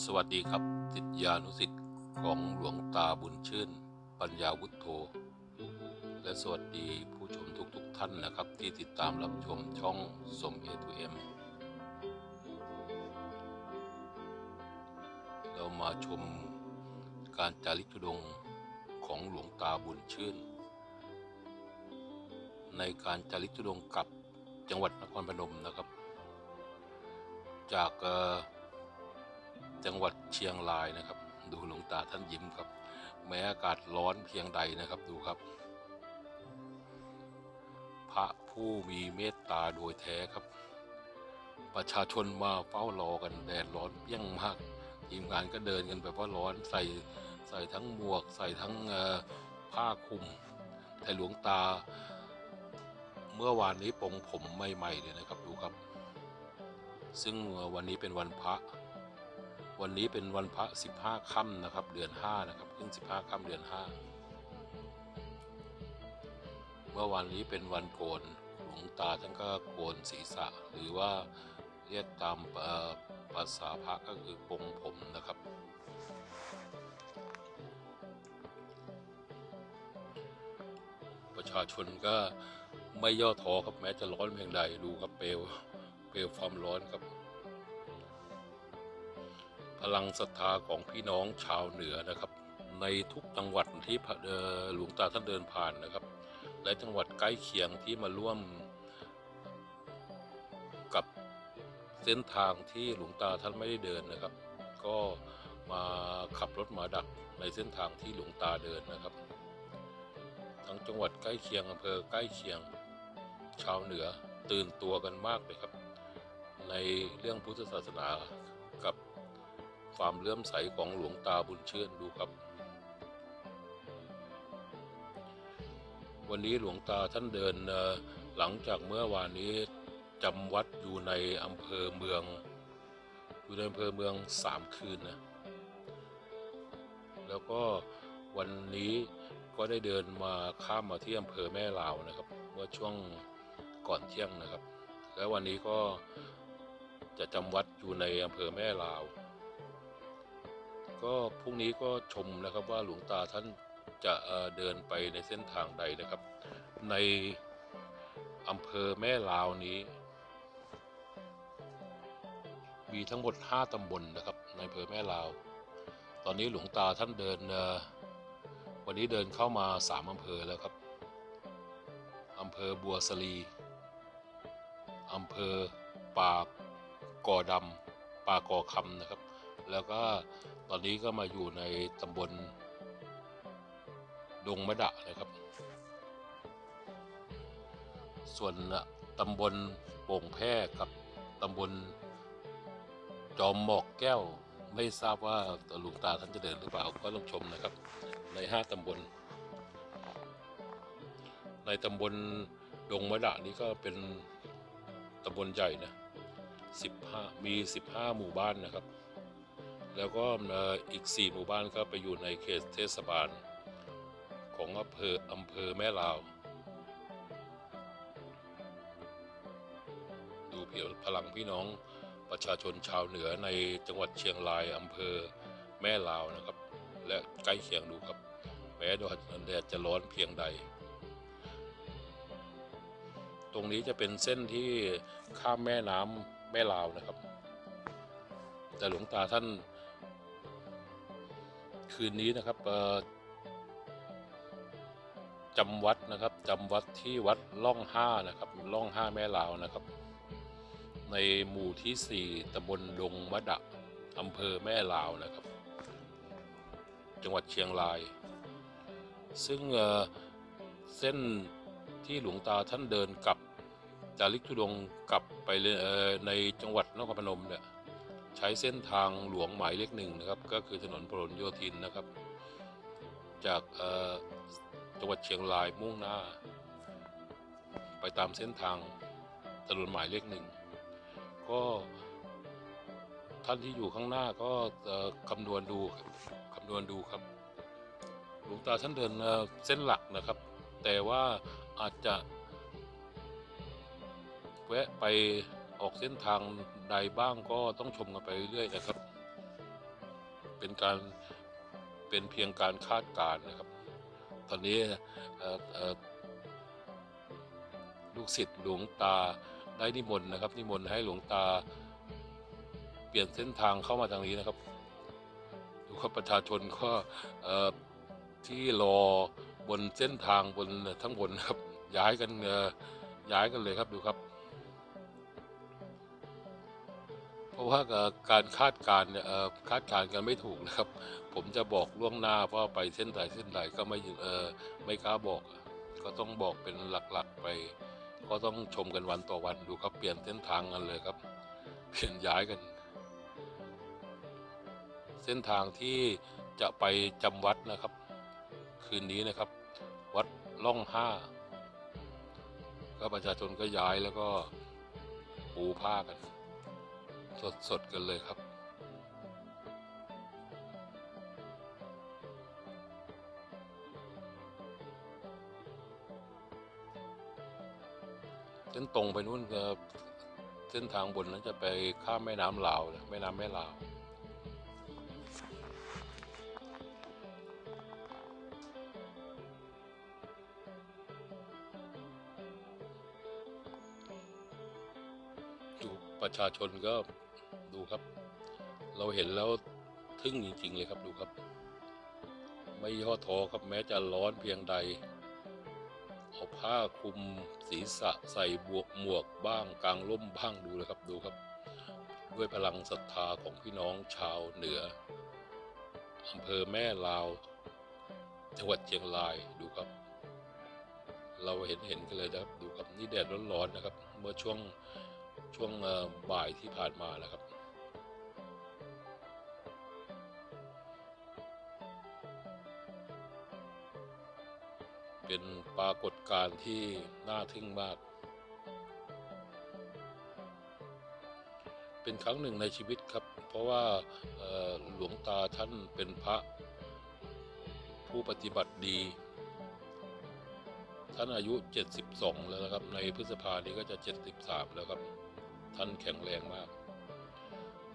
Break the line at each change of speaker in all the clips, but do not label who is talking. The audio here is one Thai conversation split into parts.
สวัสดีครับติดยานุสิทธิ์ของหลวงตาบุญชื่น ปัญญาวุฒโธ และสวัสดีผู้ชมทุกๆทท่านนะครับ ที่ติดตามรับชมช่องสมเอทูเอ็มเรามาชมการจาริกธุดงของหลวงตาบุญชื่น ในการจาริกธุดงกลับจังหวัดนครพนมนะครับ จากเอ่อ จังหวัดเชียงรายนะครับ ดูหลวงตาท่านยิ้มครับ แม้อากาศร้อนเพียงใดนะครับดูครับ พระผู้มีเมตตาโดยแท้ครับ ประชาชนมาเฝ้ารอกันแดดร้อนเปี้ยงมากทีมงานก็เดินกันแบบว่าร้อนใส่ใส่ทั้งหมวก ใส่ทั้งผ้าคลุมแต่หลวงตา เมื่อวานนี้ปงผมใหม่ๆเลยนะครับดูครับ ซึ่งวันนี้เป็นวันพระ วันนี้เป็นวันพระสิบห้าค่ำนะครับ เดือนห้านะครับขึ้นสิบห้าค่ำเดือนห้าเมื่อวันนี้เป็นวันโกนหลวงตาท่านก็โกนศีรษะ หรือว่าเรียกตามภาษาพระก็คือปงผมนะครับ ประชาชนก็ไม่ย่อท้อครับแม้จะร้อนเพียงใดดูครับเปลวเปลวความร้อนครับ พลังศรัทธาของพี่น้องชาวเหนือนะครับ ในทุกจังหวัดที่พระเอ่อหลวงตาท่านเดินผ่านนะครับ และจังหวัดใกล้เคียงที่มาร่วมกับเส้นทางที่หลวงตาท่านไม่ได้เดินนะครับ ก็มาขับรถมาดักในเส้นทางที่หลวงตาเดินนะครับ ทั้งจังหวัดใกล้เคียงอำเภอใกล้เคียงชาวเหนือตื่นตัวกันมากเลยครับ ในเรื่องพุทธศาสนา ความเลื่อมใสของหลวงตาบุญเชื่นดูครับ วันนี้หลวงตาท่านเดินหลังจากเมื่อวานนี้จำวัดอยู่ในอำเภอเมือง อยู่ในอำเภอเมืองสามคืนนะแล้วก็วันนี้ก็ได้เดินมาข้ามมาที่อำเภอแม่ลาวนะครับ เมื่อช่วงก่อนเที่ยงนะครับ แล้ววันนี้ก็จะจำวัดอยู่ในอำเภอแม่ลาว ก็พรุ่งนี้ก็ชมนะครับว่าหลวงตาท่านจะเดินไปในเส้นทางใดนะครับ ในอำเภอแม่ลาวนี้ มีทั้งหมด 5ตำบลนะครับในอำเภอแม่ลาว ตอนนี้หลวงตาท่านเดินวันนี้เดินเข้ามา3อำเภอแล้วครับอำเภอบัวสลีอำเภอป่ากอดำป่ากอคำนะครับ แล้วก็ตอนนี้ก็มาอยู่ในตำบลดงมะดะนะครับ ส่วนตำบลโป่งแพร่กับตำบลจอมหมอกแก้วไม่ทราบว่าหลวงตาท่านจะเดินหรือเปล่าก็ต้องชมนะครับ ในห้าตำบล ในตำบลดงมะดะนี้ก็เป็นตำบลใหญ่นะสิบห้ามีสิบห้าหมู่บ้านนะครับ แล้วก็อีกสี่หมู่บ้านก็ไปอยู่ในเขตเทศบาล ของอำเภออำเภอแม่ลาว ดูเพียวพลังพี่น้องประชาชนชาวเหนือในจังหวัดเชียงรายอำเภอแม่ลาวนะครับ และใกล้เคียงดูครับแม้แดดจะร้อนเพียงใด ตรงนี้จะเป็นเส้นที่ข้ามแม่น้ำแม่ลาวนะครับ แต่หลวงตาท่าน คืนนี้นะครับจำวัดนะครับจำวัดที่วัดล่องห้านะครับล่องห้าแม่ลาวนะครับ ในหมู่ที่สี่ตำบลดงมะดะอำเภอแม่ลาวนะครับ จังหวัดเชียงราย ซึ่งเเส้นที่หลวงตาท่านเดินกลับจาริกธุดงกลับไปในจังหวัดนครพนมเนี่ย ช้เส้นทางหลวงหมายเลขหนึ่งนะครับ ก็คือถนนพหลโยธินนะครับ จากจังหวัดเชียงรายมุ่งหน้า ไปตามเส้นทางถนนหมายเลขหนึ่งก็ท่านที่อยู่ข้างหน้าก็คำนวณดูคำนวณดูครับ หลวงตาท่านเดินเส้นหลักนะครับ แต่ว่าอาจจะแวะไป ออกเส้นทางใดบ้างก็ต้องชมกันไปเรื่อยๆนะครับ เป็นการเป็นเพียงการคาดการณ์นะครับ ตอนนี้ลูกศิษย์หลวงตาได้นิมนต์นะครับ นิมนต์ให้หลวงตาเปลี่ยนเส้นทางเข้ามาทางนี้นะครับดูครับประชาชนก็ที่รอบนเส้นทางบนทั้งบนครับ ย้ายกันย้ายกันเลยครับดูครับ ราะว่าการคาดการณ์เนี่ยคาดการณ์กันไม่ถูกนะครับ ผมจะบอกล่วงหน้าว่าไปเส้นใดเส้นใดก็ไม่เออไม่กล้าบอก ก็ต้องบอกเป็นหลักๆไป ก็ต้องชมกันวันต่อวันดูครับเปลี่ยนเส้นทางกันเลยครับ เปลี่ยนย้ายกัน เส้นทางที่จะไปจำวัดนะครับ คืนนี้นะครับ วัดล่องห้าก็ประชาชนก็ย้ายแล้วก็ปูผ้ากัน สดๆกันเลยครับ เส้นตรงไปนู่นก็เส้นทางบนนั้นจะไปข้ามแม่น้ำลาวแม่น้ำแม่ลาวดูประชาชนก็ ดูครับ เราเห็นแล้วทึ่งจริง ๆ เลยครับดูครับ ไม่ย่อท้อครับแม้จะร้อนเพียงใดเอาผ้าคลุมศีรษะใส่บวกหมวกบ้างกลางร่มบ้างดูเลยครับดูครับ ด้วยพลังศรัทธาของพี่น้องชาวเหนืออำเภอแม่ลาวจังหวัดเชียงรายดูครับ เราเห็นเห็นกันเลยนะครับ ดูครับนี่แดดร้อนๆนะครับ เมื่อช่วงช่วงบ่ายที่ผ่านมานะครับ เป็นปรากฏการณ์ที่น่าทึ่งมาก เป็นครั้งหนึ่งในชีวิตครับ เพราะว่าหลวงตาท่านเป็นพระ ผู้ปฏิบัติดี ท่านอายุ 72 แล้วนะครับ ในพฤษภานี้ก็จะ 73 แล้วครับ ท่านแข็งแรงมาก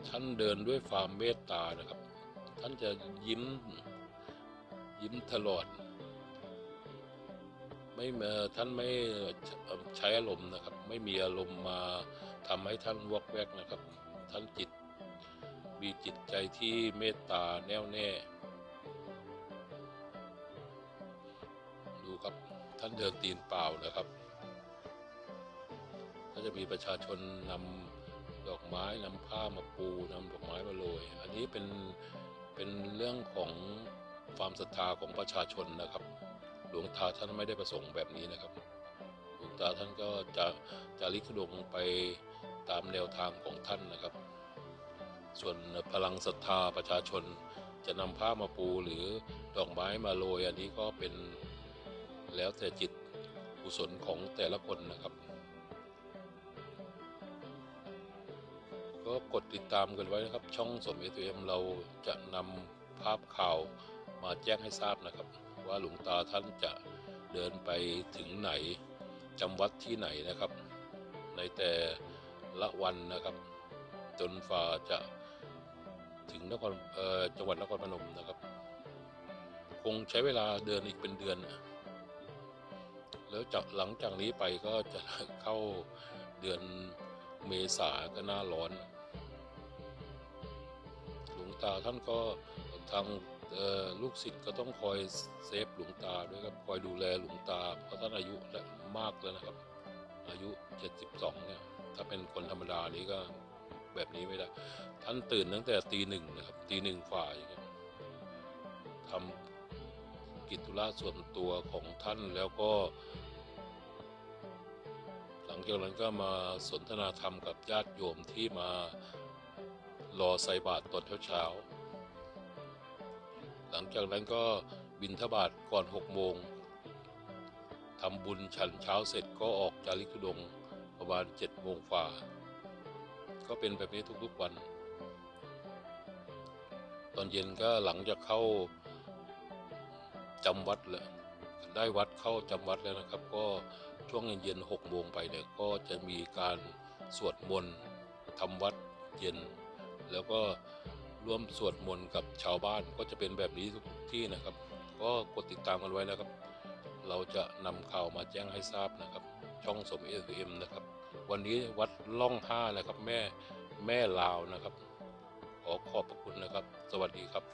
ท่านเดินด้วยความเมตตานะครับ ท่านจะยิ้มยิ้มตลอด ไม่ท่านไม่ใช้อารมณ์นะครับ ไม่มีอารมณ์มาทำให้ท่านวอกแวกนะครับ ท่านจิตมีจิตใจที่เมตตาแน่วแน่ ดูครับท่านเดินตีนเปล่านะครับก็จะมีประชาชนนำดอกไม้นำผ้ามาปูนำดอกไม้มาโรยอันนี้เป็นเป็นเรื่องของความศรัทธาของประชาชนนะครับ วงตาท่านไม่ได้ประสงค์แบบนี้นะครับ หลวงตาท่านก็จะจะลิขดงไปตามแนวทางของท่านนะครับ ส่วนพลังศรัทธาประชาชนจะนำผ้ามาปูหรือดอกไม้มาโรยอันนี้ก็เป็นแล้วแต่จิตกุศลของแต่ละคนนะครับ ก็กดติดตามกันไว้นะครับ ช่องสมเอทีเอ็มเราจะนำภาพข่าวมาแจ้งให้ทราบนะครับ ว่าหลวงตาท่านจะเดินไปถึงไหนจำวัดที่ไหนนะครับ ในแต่ละวันนะครับ จนฝ่าจะถึงนครเอ่อจังหวัดนครพนมนะครับ คงใช้เวลาเดินอีกเป็นเดือน แล้วจากหลังจากนี้ไปก็จะเข้าเดือนเมษาก็หน้าร้อน หลวงตาท่านก็ทาง ลูกศิษย์ก็ต้องคอยเซฟหลวงตาด้วยครับคอยดูแลหลวงตา เพราะท่านอายุมากแล้วนะครับ อายุ 72 เนี่ย ถ้าเป็นคนธรรมดานี้ก็แบบนี้ไม่ได้ ท่านตื่นตั้งแต่ตีหนึ่งนะครับตีหนึ่งฝ่ายทำกิจธุระส่วนตัวของท่านแล้วก็ หลังจากนั้นก็มาสนทนาธรรมกับญาติโยมที่มารอใส่บาตรตอนเช้าๆ ลังจากนั้นก็บินทบาทก่อนหกโมงทำบุญฉันเช้าเสร็จก็ออกจาริกธุดงประมาณเจ็ดโมงฝ่า ก็เป็นแบบนี้ทุกๆวัน ตอนเย็นก็หลังจากเข้าจำวัดแล้วได้วัดเข้าจำวัดแล้วนะครับ ก็ช่วงเย็นๆหกโมงไปเนี่ยก็จะมีการสวดมนต์ทำวัดเย็น แล้วก็ ร่วมสวดมนต์กับชาวบ้านก็จะเป็นแบบนี้ทุกที่นะครับ ก็กดติดตามกันไว้นะครับ เราจะนำข่าวมาแจ้งให้ทราบนะครับ ช่องสมเอสเอ็มนะครับ วันนี้วัดล่องห้านะครับแม่แม่ลาวนะครับ ขอขอบพระคุณนะครับ สวัสดีครับ